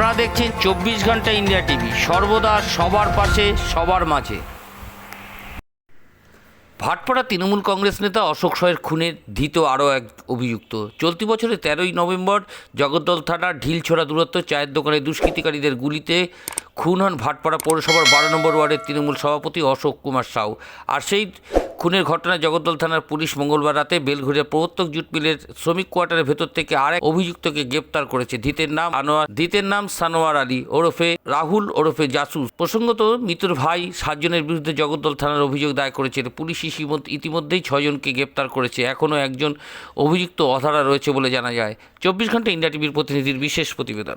আপনারা দেখছেন চব্বিশ ঘণ্টা ইন্ডিয়া টিভি। সর্বদা সবার পাশে, সবার মাঝে। ভাটপাড়া তৃণমূল কংগ্রেস নেতা অশোক সয়ের খুনের ধৃত আরও এক অভিযুক্ত। চলতি বছরের তেরোই নভেম্বর জগদ্দল থানার ঢিলছোড়া দূরত্ব চায়ের দোকানে দুষ্কৃতিকারীদের গুলিতে খুন হন ভাটপাড়া পৌরসভার বারো নম্বর ওয়ার্ডের তৃণমূল সভাপতি অশোক কুমার সাউ। আর সেই খুনের ঘটনায় জগদ্দল থানার পুলিশ মঙ্গলবার রাতে বেলঘুরিয়া প্রবর্তক জুট মিলের শ্রমিক কোয়ার্টারের ভেতর থেকে আরেক অভিযুক্তকে গ্রেপ্তার করেছে। ধৃতের নাম আনোয়ার, ধৃতের নাম সানোয়ার আলী, ওরফে রাহুল, ওরফে জাসুস। প্রসঙ্গত মৃত্যুর ভাই সাতজনের বিরুদ্ধে জগদ্দল থানার অভিযোগ দায়ের করেছে। পুলিশ ইতিমধ্যে- ইতিমধ্যেই ছয়জনকে গ্রেপ্তার করেছে। এখনও একজন অভিযুক্ত অধারা রয়েছে বলে জানা যায়। চব্বিশ ঘণ্টা ইন্ডিয়া টিভির প্রতিনিধির বিশেষ প্রতিবেদন।